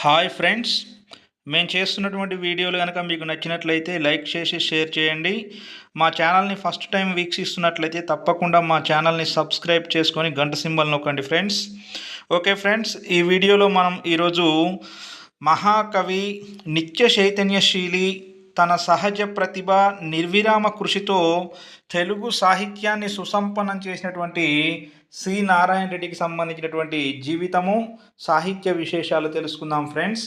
Hi friends మేము చేస్తున్నటువంటి వీడియోలు కనుక మీకు నచ్చినట్లయితే లైక్ చేసి షేర్ చేయండి. మా ఛానల్ని ఫస్ట్ టైం వీక్షిస్తున్నట్లయితే తప్పకుండా మా ఛానల్ని సబ్స్క్రైబ్ చేసుకొని గంట సింబల్ నొక్కండి ఫ్రెండ్స్. ఓకే ఫ్రెండ్స్ ఈ వీడియోలో మనం ఈరోజు మహాకవి నిత్య చైతన్యశీలి తన సహజ ప్రతిభ నిర్విరామ కృషితో తెలుగు సాహిత్యాన్ని సుసంపన్నం చేసినటువంటి సి. నారాయణ రెడ్డికి సంబంధించినటువంటి జీవితము సాహిత్య విశేషాలు తెలుసుకుందాం ఫ్రెండ్స్.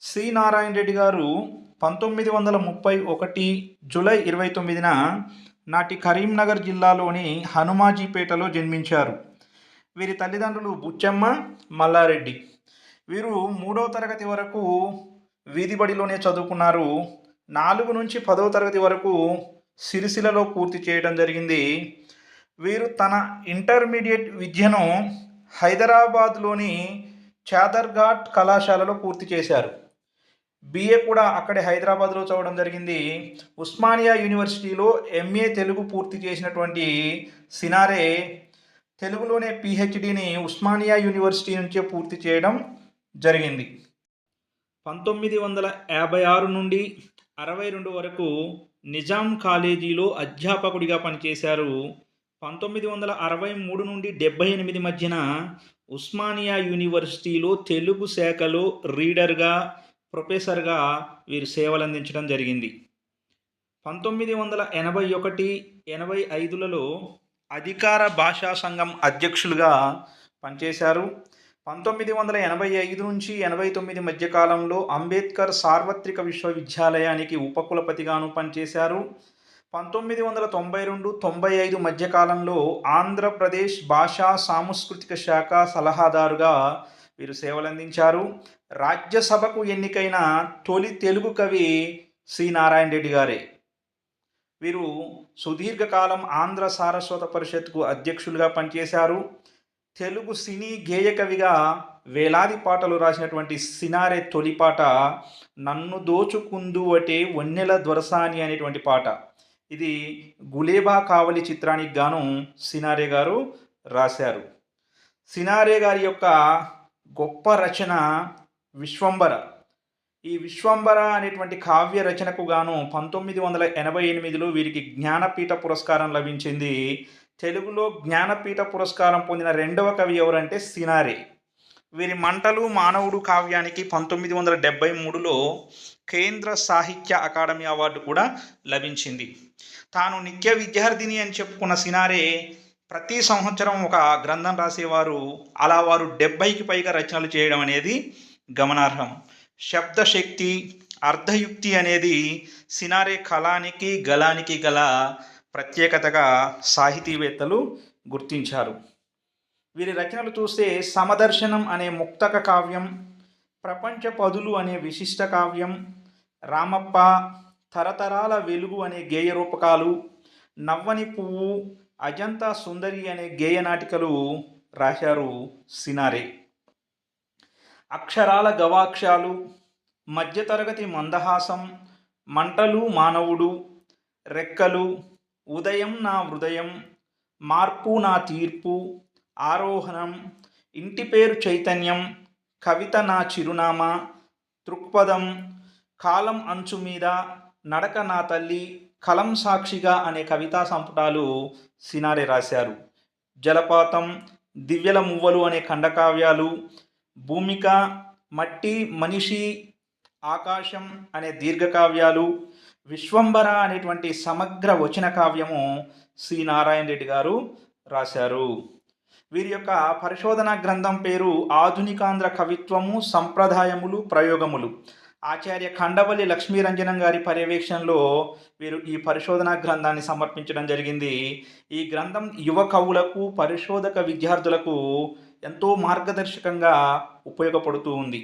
సి. నారాయణ రెడ్డి గారు పంతొమ్మిది వందల ముప్పై ఒకటి జూలై ఇరవై తొమ్మిదిన నాటి కరీంనగర్ జిల్లాలోని హనుమాజీపేటలో జన్మించారు. వీరి తల్లిదండ్రులు బుచ్చమ్మ మల్లారెడ్డి. వీరు మూడవ తరగతి వరకు వీధిబడిలోనే చదువుకున్నారు. నాలుగు నుంచి పదవ తరగతి వరకు సిరిసిలలో పూర్తి చేయడం జరిగింది. వీరు తన ఇంటర్మీడియట్ విద్యను హైదరాబాద్లోని చాదర్ఘాట్ కళాశాలలో పూర్తి చేశారు. బిఏ కూడా అక్కడే హైదరాబాద్లో చదవడం జరిగింది. ఉస్మానియా యూనివర్సిటీలో ఎంఏ తెలుగు పూర్తి చేసినటువంటి సినారే తెలుగులోనే పిహెచ్డిని ఉస్మానియా యూనివర్సిటీ నుంచే పూర్తి చేయడం జరిగింది. పంతొమ్మిది వందల యాభై ఆరు నుండి అరవై రెండు వరకు నిజాం కాలేజీలో అధ్యాపకుడిగా పనిచేశారు. పంతొమ్మిది వందల అరవై మూడు నుండి డెబ్బై ఎనిమిది మధ్యన ఉస్మానియా యూనివర్సిటీలో తెలుగు శాఖలో రీడర్గా ప్రొఫెసర్గా వీరు సేవలందించడం జరిగింది. పంతొమ్మిది వందల ఎనభై ఒకటి ఎనభై ఐదులలో అధికార భాషా సంఘం అధ్యక్షులుగా పనిచేశారు. పంతొమ్మిది వందల ఎనభై ఐదు నుంచి ఎనభై తొమ్మిది మధ్య కాలంలో అంబేద్కర్ సార్వత్రిక విశ్వవిద్యాలయానికి ఉపకులపతిగాను పనిచేశారు. పంతొమ్మిది వందల తొంభై రెండు తొంభై ఐదు మధ్యకాలంలో ఆంధ్రప్రదేశ్ భాషా సాంస్కృతిక శాఖ సలహాదారుగా వీరు సేవలందించారు. రాజ్యసభకు ఎన్నికైన తొలి తెలుగు కవి సి నారాయణ రెడ్డి గారే. వీరు సుదీర్ఘకాలం ఆంధ్ర సారస్వత పరిషత్కు అధ్యక్షులుగా పనిచేశారు. తెలుగు సినీ గేయ కవిగా వేలాది పాటలు రాసినటువంటి సినారే తొలి పాట నన్ను దోచుకుందు అటే వన్నెల దొరసాని అనేటువంటి పాట. ఇది గులేబా కావలి చిత్రానికి గాను సినారే గారు రాశారు. సినారే గారి యొక్క గొప్ప రచన విశ్వంబర. ఈ విశ్వంబర అనేటువంటి కావ్య రచనకు గాను పంతొమ్మిది వందల ఎనభై ఎనిమిదిలో వీరికి జ్ఞానపీఠ పురస్కారం లభించింది తెలుగులో జ్ఞానపీఠ పురస్కారం పొందిన రెండవ కవి ఎవరంటే సినారే. వీరి మంటలు మానవుడు కావ్యానికి పంతొమ్మిది వందల డెబ్బై మూడులో కేంద్ర సాహిత్య అకాడమీ అవార్డు కూడా లభించింది. తాను నిత్య విద్యార్థిని అని చెప్పుకున్న సినారే ప్రతి సంవత్సరం ఒక గ్రంథం రాసేవారు అలా వారు డెబ్బైకి పైగా రచనలు చేయడం అనేది గమనార్హం. శబ్దశక్తి అర్ధయుక్తి అనేది సినారే కళానికి గలానికి గల ప్రత్యేకతగా సాహితీవేత్తలు గుర్తించారు. వీరి రచనలు చూస్తే సమదర్శనం అనే ముక్తక కావ్యం ప్రపంచ పదులు అనే విశిష్ట కావ్యం రామప్ప తరతరాల వెలుగు అనే గేయ రూపకాలు నవ్వని పువ్వు అజంతా సుందరి అనే గేయ నాటికలు రాశారు సినారే. అక్షరాల గవాక్షాలు మధ్యతరగతి మందహాసం మంటలు మానవుడు రెక్కలు ఉదయం నా హృదయం మార్పు నా తీర్పు ఆరోహణం ఇంటి పేరు చైతన్యం కవిత నా చిరునామా దృక్పథం కాలం అంచు మీద నడక నా తల్లి కలం సాక్షిగా అనే కవితా సంపుటాలు సినారే రాశారు. జలపాతం దివ్యల మువ్వలు అనే ఖండకావ్యాలు భూమిక మట్టి మనిషి ఆకాశం అనే దీర్ఘకావ్యాలు విశ్వంబర అనేటువంటి సమగ్ర వచన కావ్యము సి నారాయణ రెడ్డి గారు రాశారు. వీరి యొక్క పరిశోధన గ్రంథం పేరు ఆధునికాంధ్ర కవిత్వము సంప్రదాయములు ప్రయోగములు. ఆచార్య ఖండవల్లి లక్ష్మీరంజనం గారి పర్యవేక్షణలో వీరు ఈ పరిశోధన గ్రంథాన్ని సమర్పించడం జరిగింది. ఈ గ్రంథం యువ కవులకు పరిశోధక విద్యార్థులకు ఎంతో మార్గదర్శకంగా ఉపయోగపడుతూ ఉంది.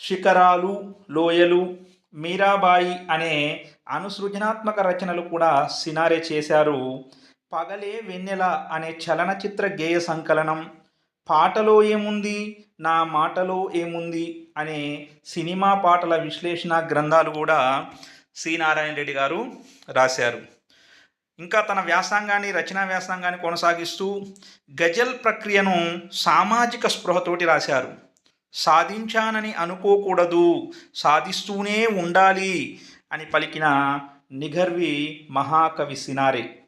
శిఖరాలు లోయలు మీరాబాయి అనే అనుసృజనాత్మక రచనలు కూడా సినారే చేశారు. పగలే వెన్నెల అనే చలనచిత్ర గేయ సంకలనం పాటలో ఏముంది నా మాటలో ఏముంది అనే సినిమా పాటల విశ్లేషణ గ్రంథాలు కూడా సి నారాయణ రెడ్డి గారు రాశారు. ఇంకా తన వ్యాసంగాన్ని రచనా వ్యాసంగాన్ని కొనసాగిస్తూ గజల్ ప్రక్రియను సామాజిక స్పృహతోటి రాశారు. సాధించానని అనుకోకూడదు. సాధిస్తూనే ఉండాలి అని పలికిన నిఘర్వి మహాకవి సినారే.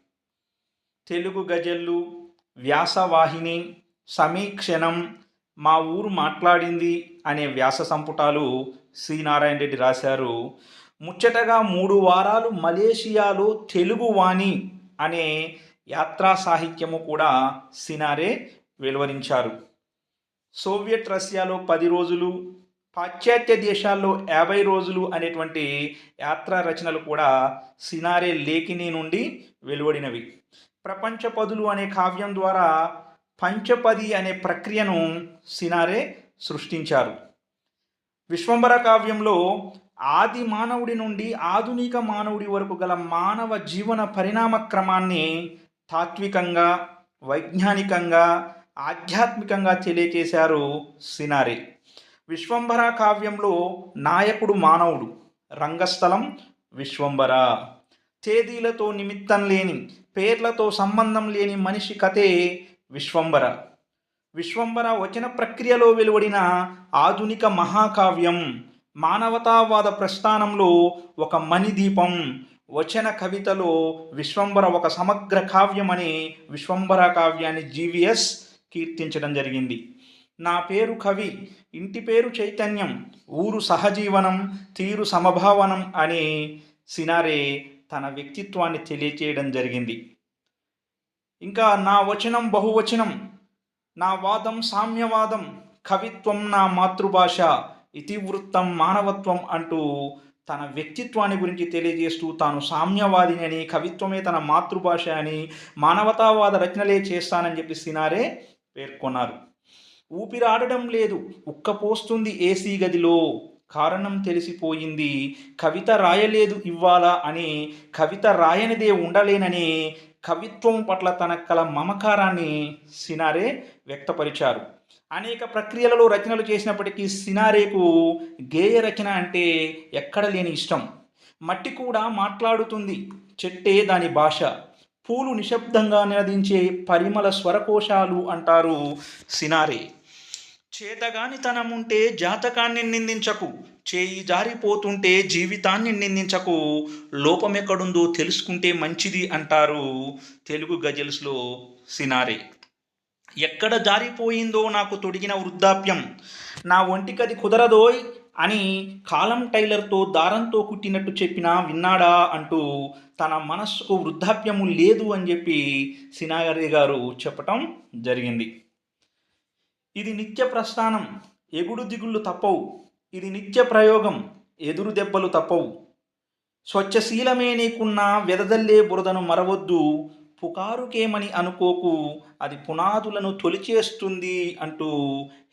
తెలుగు గజల్లు వ్యాసవాహిని సమీక్షణం మా ఊరు మాట్లాడింది అనే వ్యాస సంపుటాలు సి నారాయణ రెడ్డి రాశారు. ముచ్చటగా మూడు వారాలు మలేషియాలో తెలుగు వాణి అనే యాత్రా సాహిత్యము కూడా సినారే వెలువరించారు. సోవియట్ రష్యాలో పది రోజులు పాశ్చాత్య దేశాల్లో యాభై రోజులు అనేటువంటి యాత్రా రచనలు కూడా సినారే లేఖిని నుండి వెలువడినవి. ప్రపంచ పదులు అనే కావ్యం ద్వారా పంచపది అనే ప్రక్రియను సినారే సృష్టించారు. విశ్వంబర కావ్యంలో ఆది మానవుడి నుండి ఆధునిక మానవుడి వరకు గల మానవ జీవన పరిణామ క్రమాన్ని తాత్వికంగా వైజ్ఞానికంగా ఆధ్యాత్మికంగా తెలియచేశారు సినారే. విశ్వంభర కావ్యంలో నాయకుడు మానవుడు. రంగస్థలం విశ్వంబర తేదీలతో నిమిత్తం లేని పేర్లతో సంబంధం లేని మనిషి కథే విశ్వంబర విశ్వంబర వచన ప్రక్రియలో వెలువడిన ఆధునిక మహాకావ్యం మానవతావాద ప్రస్థానంలో ఒక మణిదీపం వచన కవితలో విశ్వంబర ఒక సమగ్ర కావ్యం అనే విశ్వంబర కావ్యాన్ని జీవిఎస్ కీర్తించడం జరిగింది. నా పేరు కవి ఇంటి పేరు చైతన్యం ఊరు సహజీవనం తీరు సమభావనం అని సినారే తన వ్యక్తిత్వాన్ని తెలియచేయడం జరిగింది. ఇంకా నా వచనం బహువచనం నా వాదం సామ్యవాదం కవిత్వం నా మాతృభాష ఇతివృత్తం మానవత్వం అంటూ తన వ్యక్తిత్వాన్ని గురించి తెలియజేస్తూ తాను సామ్యవాదిని అని కవిత్వమే తన మాతృభాష అని మానవతావాద రచనలే చేస్తానని చెప్పి సినారే పేర్కొన్నారు. ఊపిరాడడం లేదు ఉక్కపోస్తుంది ఏసీ గదిలో. కారణం తెలిసిపోయింది కవిత రాయలేదు ఇవ్వాలా అని కవిత రాయనిదే ఉండలేనని కవిత్వం పట్ల తన కల మమకారాన్ని సినారే వ్యక్తపరిచారు. అనేక ప్రక్రియలలో రచనలు చేసినప్పటికీ సినారేకు గేయ రచన అంటే ఎక్కడ లేని ఇష్టం. మట్టి కూడా మాట్లాడుతుంది చెట్టే దాని భాష. పూలు నిశ్శబ్దంగా నినదించే పరిమళ స్వరకోశాలు అంటారు సినారే. చేతగానితనముంటే జాతకాన్ని నిందించకు చేయి జారిపోతుంటే జీవితాన్ని నిందించకు లోపమెక్కడుందో తెలుసుకుంటే మంచిది అంటారు తెలుగు గజల్స్లో సినారే. ఎక్కడ జారిపోయిందో నాకు తొడిగిన వృద్ధాప్యం నా ఒంటికది కుదరదోయ్ అని కాలం టైలర్తో దారంతో కుట్టినట్టు చెప్పినా విన్నాడా అంటూ తన మనస్సుకు వృద్ధాప్యము లేదు అని చెప్పి సినాగరి గారు చెప్పటం జరిగింది. ఇది నిత్య ప్రస్థానం ఎగుడు దిగుళ్ళు తప్పవు. ఇది నిత్య ప్రయోగం ఎదురు దెబ్బలు తప్పవు. స్వచ్ఛశీలమే నీకున్న వెదదల్లే బురదను మరవద్దు. పుకారుకేమని అనుకోకు అది పునాదులను తొలిచేస్తుంది అంటూ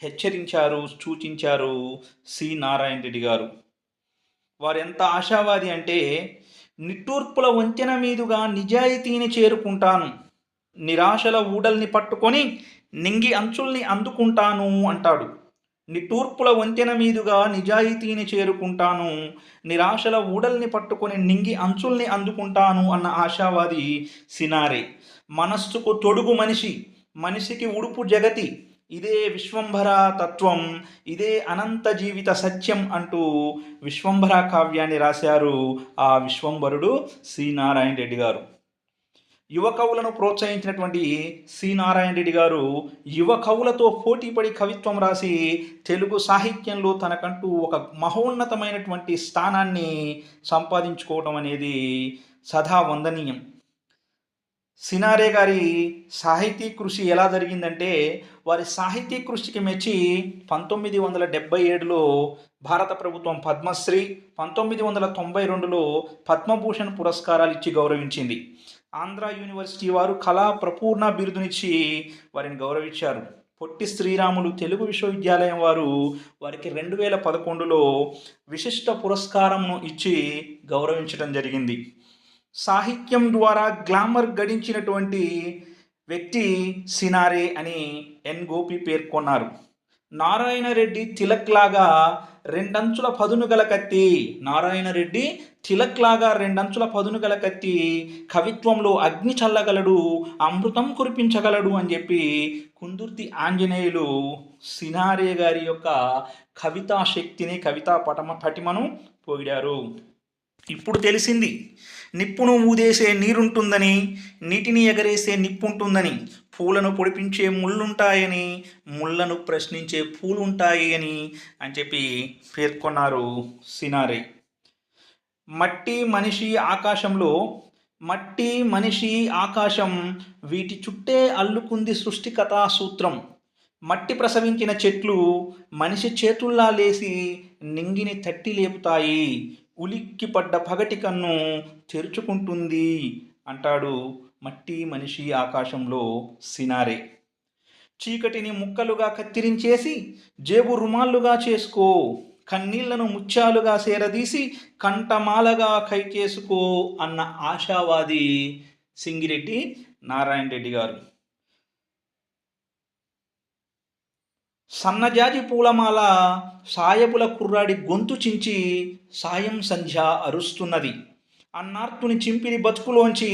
హెచ్చరించారు సూచించారు సి నారాయణ రెడ్డి గారు. వారు ఎంత ఆశావాది అంటే నిట్టూర్పుల వంతెన మీదుగా నిజాయితీని చేరుకుంటాను నిరాశల ఊడల్ని పట్టుకొని నింగి అంచుల్ని అందుకుంటాను అంటాడు. నిట్టూర్పుల వంతెన మీదుగా నిజాయితీని చేరుకుంటాను నిరాశల ఊడల్ని పట్టుకొని నింగి అంచుల్ని అందుకుంటాను అన్న ఆశావాది సినారే. మనస్సుకు తొడుగు మనిషి మనిషికి ఉడుపు జగతి ఇదే విశ్వంభర తత్వం ఇదే అనంత జీవిత సత్యం అంటూ విశ్వంభర కావ్యాన్ని రాశారు ఆ విశ్వంభరుడు సి. నారాయణ రెడ్డి గారు. యువ కవులను ప్రోత్సహించినటువంటి సి నారాయణ రెడ్డి గారు యువ కవులతో పోటీపడి కవిత్వం రాసి తెలుగు సాహిత్యంలో తనకంటూ ఒక మహోన్నతమైనటువంటి స్థానాన్ని సంపాదించుకోవడం అనేది సదా వందనీయం. సినారే గారి సాహితీ కృషి ఎలా జరిగిందంటే వారి సాహితీ కృషికి మెచ్చి పంతొమ్మిది వందల డెబ్బై ఏడులో భారత ప్రభుత్వం పద్మశ్రీ పంతొమ్మిది వందల తొంభై రెండులో పద్మభూషణ్ పురస్కారాలు ఇచ్చి గౌరవించింది. ఆంధ్ర యూనివర్సిటీ వారు కళా ప్రపూర్ణ బిరుదునిచ్చి వారిని గౌరవించారు. పొట్టి శ్రీరాములు తెలుగు విశ్వవిద్యాలయం వారు వారికి రెండు వేల పదకొండులో విశిష్ట పురస్కారంను ఇచ్చి గౌరవించడం జరిగింది. సాహిత్యం ద్వారా గ్లామర్ గడించినటువంటి వ్యక్తి సినారే అని ఎన్ గోపి పేర్కొన్నారు. నారాయణ రెడ్డి తిలక్ లాగా రెండంచుల పదును గల కత్తి. నారాయణ రెడ్డి రెండంచుల పదును గల కత్తి. కవిత్వంలో అగ్ని చల్లగలడు అమృతం కురిపించగలడు అని చెప్పి కుందుర్తి ఆంజనేయులు సినారే గారి యొక్క కవితా శక్తిని కవితా పటమ పటిమను పోగిడారు. ఇప్పుడు తెలిసింది నిప్పును ఊదేసే నీరుంటుందని నీటిని ఎగరేసే నిప్పుంటుందని పూలను పొడిపించే ముళ్ళుంటాయని ముళ్ళను ప్రశ్నించే పూలుంటాయి అని అని చెప్పి పేర్కొన్నారు సినారే. మట్టి మనిషి ఆకాశంలో మట్టి మనిషి ఆకాశం వీటి చుట్టే అల్లుకుంది సృష్టి కథా సూత్రం. మట్టి ప్రసవించిన చెట్లు మనిషి చేతుల్లా లేసి నింగిని తట్టి లేపుతాయి. ఉలిక్కి పడ్డ పగటి కన్ను తెరుచుకుంటుంది అంటాడు మట్టి మనిషి ఆకాశంలో సినారే. చీకటిని ముక్కలుగా కత్తిరించేసి జేబు రుమాళ్ళుగా చేసుకో కన్నీళ్ళను ముత్యాలుగా సేరదీసి కంటమాలగా కైకేసుకో అన్న ఆశావాది సింగిరెడ్డి నారాయణ రెడ్డి గారు. సన్నజాజి పూలమాల సాయపుల కుర్రాడి గొంతు చించి సాయం సంధ్య అరుస్తున్నది. అన్నార్తుని చింపిరి బతుకులోంచి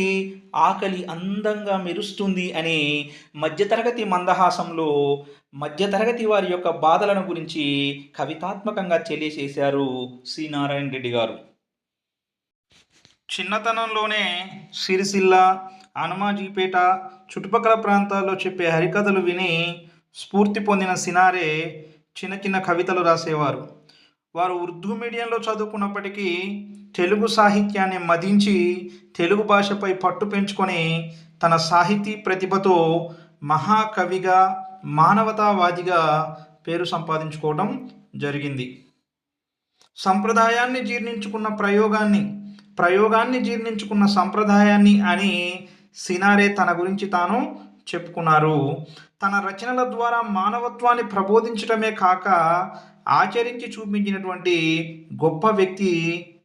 ఆకలి అందంగా మెరుస్తుంది అని మధ్యతరగతి మందహాసంలో మధ్యతరగతి వారి యొక్క బాధలను గురించి కవితాత్మకంగా తెలియజేశారు సి నారాయణ రెడ్డి గారు. చిన్నతనంలోనే సిరిసిల్ల హనుమాజీపేట చుట్టుపక్కల ప్రాంతాల్లో చెప్పే హరికథలు విని స్ఫూర్తి పొందిన సినారే చిన్న చిన్న కవితలు రాసేవారు. వారు ఉర్దూ మీడియంలో చదువుకున్నప్పటికీ తెలుగు సాహిత్యాన్ని మదించి తెలుగు భాషపై పట్టు పెంచుకొని తన సాహితీ ప్రతిభతో మహాకవిగా మానవతావాదిగా పేరు సంపాదించుకోవడం జరిగింది. సంప్రదాయాన్ని జీర్ణించుకున్న ప్రయోగాన్ని ప్రయోగాన్ని జీర్ణించుకున్న సంప్రదాయాన్ని అని సినారే తన గురించి తాను చెప్పుకున్నారు. తన రచనల ద్వారా మానవత్వాన్ని ప్రబోధించడమే కాక ఆచరించి చూపించినటువంటి గొప్ప వ్యక్తి